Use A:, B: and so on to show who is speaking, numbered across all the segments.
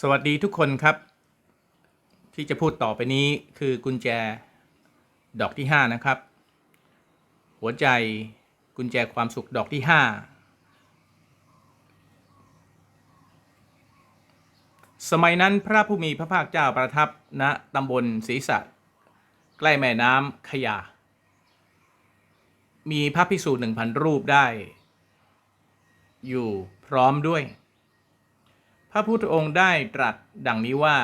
A: สวัสดีทุกคนครับ ที่จะพูดต่อไปนี้คือกุญแจดอกที่ 5 นะครับ หัวใจกุญแจความสุขดอกที่ 5 สมัยนั้นพระผู้มีพระภาคเจ้าประทับณตำบลศรีสัตใกล้แม่น้ำขยา มีพระภิกษุหนึ่งพันรูปได้ อยู่พร้อมด้วย พระพุทธองค์ได้ตรัสดังนี้ว่า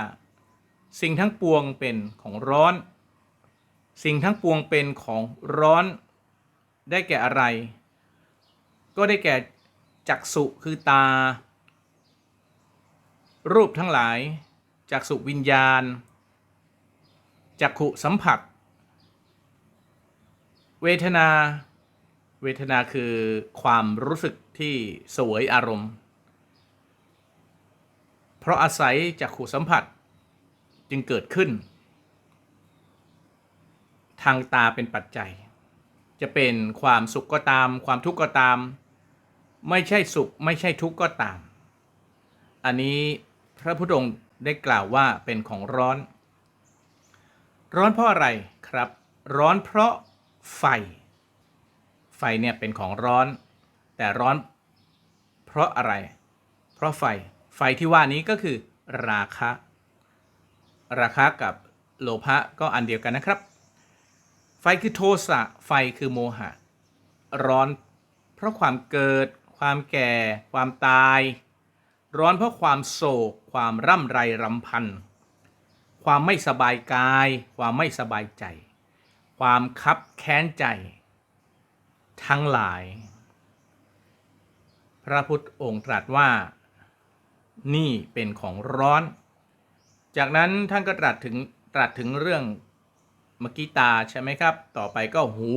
A: สิ่งทั้งปวงเป็นของร้อน สิ่งทั้งปวงเป็นของร้อน ได้แก่อะไร ก็ได้แก่จักษุคือตา รูปทั้งหลาย จักษุวิญญาณ จักขุสัมผัส เวทนา เวทนาคือความรู้สึกที่สวยอารมณ์ เพราะอาศัยจากขูสัมผัสจึงเกิดขึ้น ทางตาเป็นปัจจัย จะเป็นความสุขก็ตาม ความทุกข์ก็ตาม ไม่ใช่สุขไม่ใช่ทุกข์ก็ตาม อันนี้พระพุทธองค์ได้กล่าวว่าเป็นของร้อน ร้อนเพราะอะไรครับ ร้อนเพราะไฟ ไฟเนี่ยเป็นของร้อน แต่ร้อนเพราะอะไร เพราะไฟ ไฟที่ว่านี้ก็คือราคะ ราคะกับโลภะก็อันเดียวกันนะครับ ไฟคือโทสะ ไฟคือโมหะ ร้อนเพราะความเกิด ความแก่ ความตาย ร้อนเพราะความโศก ความร่ำไรรำพัน ความไม่สบายกาย ความไม่สบายใจ ความคับแค้นใจ ทั้งหลาย พระพุทธองค์ตรัสว่า นี่เป็นของร้อน จากนั้นท่านก็ตรัสถึงตรัสถึงเรื่องเมื่อกี้ตาใช่ไหมครับ ต่อไปก็หู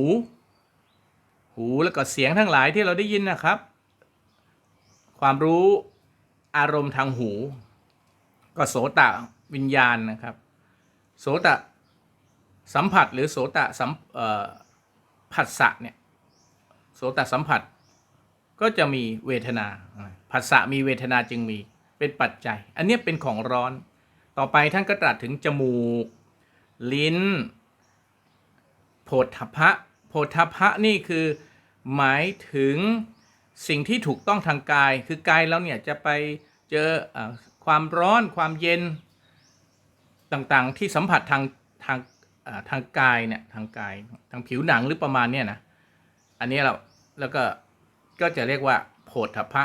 A: หูแล้วก็เสียงทั้งหลายที่เราได้ยินนะครับ ความรู้อารมณ์ทางหู ก็โสตะวิญญาณนะครับ โสตะสัมผัสหรือโสตะสัมผัสสะเนี่ยโสตะสัมผัสก็จะมีเวทนาผัสสะมีเวทนาจึงมี เป็นปัจจัย อันนี้เป็นของร้อน ต่อไปท่านก็ตรัสถึงจมูก ลิ้นโผฏฐัพะโผฏฐัพะนี่คือหมายถึงสิ่งที่ถูกต้องทางกาย คือกายเราเนี่ยจะไปเจออความร้อนความเย็นต่างๆ ที่สัมผัสทางทางทางกายเนี่ยทางกายทางผิวหนังหรือประมาณเนี่ยนะ อันนี้เราแล้วก็ก็จะเรียกว่าโผฏฐพะ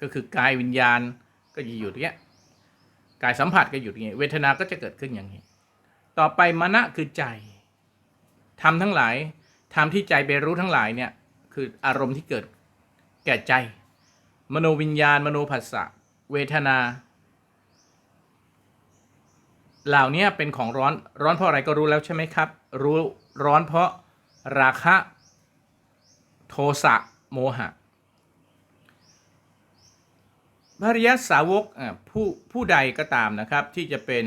A: ก็คือกายวิญญาณ ก็จะอยู่ตรงเนี้ยกายสัมผัสก็อยู่ตรงนี้เวทนาก็จะเกิดขึ้นอย่างนี้ ต่อไปมณะคือใจทำทั้งหลายทำที่ใจไปรู้ทั้งหลายเนี่ยคืออารมณ์ที่เกิดแก่ใจ มโนวิญญาณ มโนผัสสะเวทนา เหล่านี้เป็นของร้อนร้อนเพราะอะไรก็รู้แล้วใช่ไหมครับ รู้ร้อนเพราะราคะ โทสะโมหะ พระอริยสาวกอะผู้ผู้ใดก็ตามนะครับ ที่จะเป็น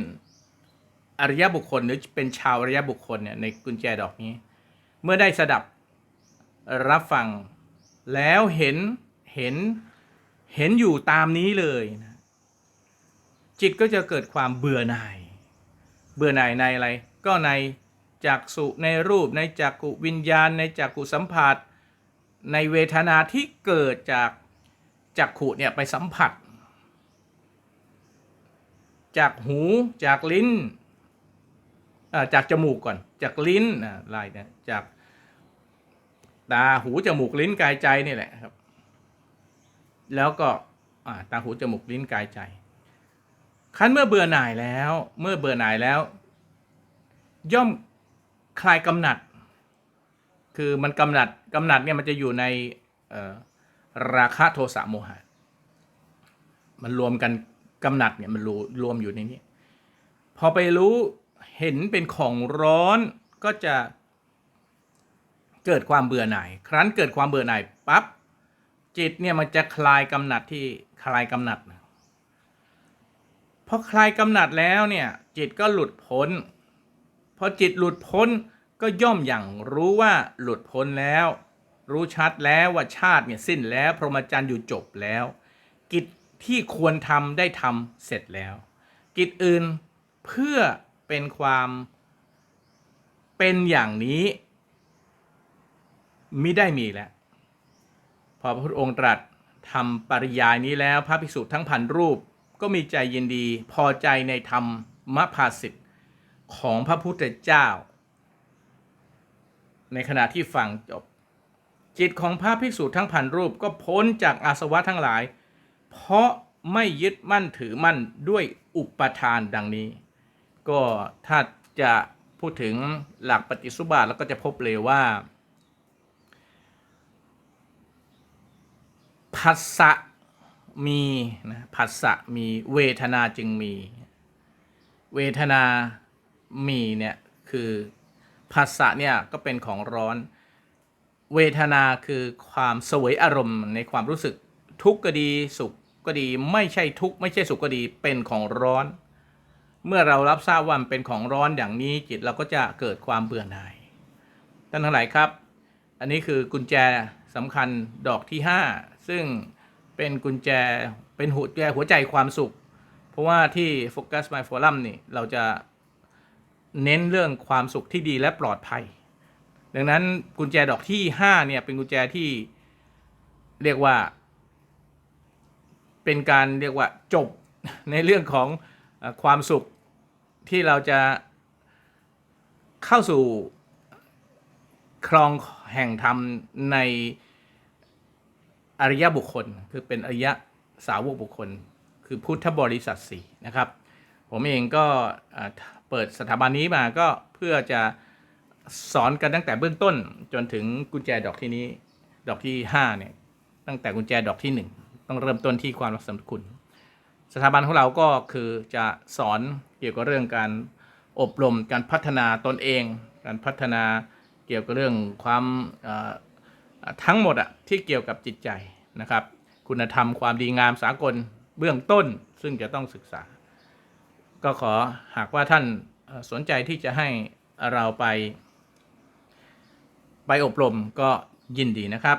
A: อริยบุคคลหรือเป็นชาวอริยบุคคลเนี่ยในกุญแจดอกนี้ เมื่อได้สดับรับฟังแล้วเห็นเห็นเห็นอยู่ตามนี้เลยนะจิตก็จะเกิดความเบื่อหน่าย เบื่อหน่ายในอะไร ก็ในจักสุในรูปในจักกุวิญญาณ ในจักกุสัมผัส ในเวทนาที่เกิดจาก จักขุเนี่ยไปสัมผัส จากหูจากลิ้นจากจมูกก่อน จากลิ้นอ่าลายเนี่ยจากตาหูจมูกลิ้นกายใจนี่แหละครับ แล้วก็ตาหูจมูกลิ้นกายใจคั้นเมื่อเบื่อหน่ายแล้ว เมื่อเบื่อหน่ายแล้ว ย่อมคลายกำหนัด คือมันกำหนัดกำหนัดเนี่ยมันจะอยู่ในเอ ราคะโทสะโมหะ มันรวมกันกำหนัดเนี่ยมันรวรวมอยู่ในนี้ พอไปรู้เห็นเป็นของร้อนก็จะเกิดความเบื่อหน่าย ครั้นเกิดความเบื่อหน่ายปั๊บจิตเนี่ยมันจะคลายกำหนัดที่คลายกำหนัดพอคลายกำหนัดแล้วเนี่ยจิตก็หลุดพ้น พอจิตหลุดพ้นก็ย่อมอย่างรู้ว่าหลุดพ้นแล้ว รู้ชัดแล้วว่าชาติเนี่ยสิ้นแล้วพรหมจรรย์อยู่จบแล้ว กิจที่ควรทำได้ทำเสร็จแล้ว กิจอื่นเพื่อเป็นความเป็นอย่างนี้มิได้มีแล้ว พอพระพุทธองค์ตรัสทำปริยายนี้แล้วพระภิกษุทั้งพันรูปก็มีใจยินดีพอใจในธรรมมภาสิทธิ์ของพระพุทธเจ้า ในขณะที่ฟังจบ จิตของพระภิกษุทั้งพันรูปก็พ้นจากอาสวะทั้งหลาย เพราะไม่ยึดมั่นถือมั่นด้วยอุปทานดังนี้ ก็ถ้าจะพูดถึงหลักปฏิสุบาทแล้วก็จะพบเลยว่าผัสสะมีนะผัสสะมีเวทนาจึงมี เวทนามีเนี่ยคือผัสสะเนี่ยก็เป็นของร้อน เวทนาคือความสวยอารมณ์ในความรู้สึกทุกข์ก็ดีสุขก็ดีไม่ใช่ทุกข์ไม่ใช่สุขก็ดีเป็นของร้อน เมื่อเรารับทราบว่ามันเป็นของร้อนอย่างนี้จิตเราก็จะเกิดความเบื่อหน่ายท่านทั้งหลายครับ อันนี้คือกุญแจสำคัญดอกที่ 5 ซึ่งเป็นกุญแจเป็นหัวใจหัวใจความสุข เพราะว่าที่ Focus My Forum นี่เราจะเน้นเรื่องความสุขที่ดีและปลอดภัย ดังนั้นกุญแจดอกที่5เนี่ยเป็นกุญแจที่เรียกว่า เป็นการเรียกว่าจบในเรื่องของอความสุขที่เราจะเข้าสู่ครองแห่งธรรมในอริยบุคคล คือเป็นอริยสาวกบุคคล คือพุทธบริษัทสี่นะครับ ผมเองก็เปิดสถาบันนี้มาก็เพื่อจะ สอนกันตั้งแต่เบื้องต้นจนถึงกุญแจดอกที่นี้ ดอกที่5เนี่ยตั้งแต่กุญแจดอกที่ 1 ต้องเริ่มต้นที่ความรักสำคุณ สถาบันของเราก็คือจะสอนเกี่ยวกับเรื่องการอบรมการพัฒนาตนเอง การพัฒนาเกี่ยวกับเรื่องความทั้งหมดอะที่เกี่ยวกับจิตใจนะครับ คุณธรรมความดีงามสากลเบื้องต้นซึ่งจะต้องศึกษา ก็ขอหากว่าท่านสนใจที่จะให้เราไป ไปอบรมก็ยินดีนะครับ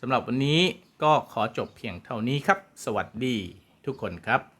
A: สำหรับวันนี้ก็ขอจบเพียงเท่านี้ครับ สวัสดีทุกคนครับ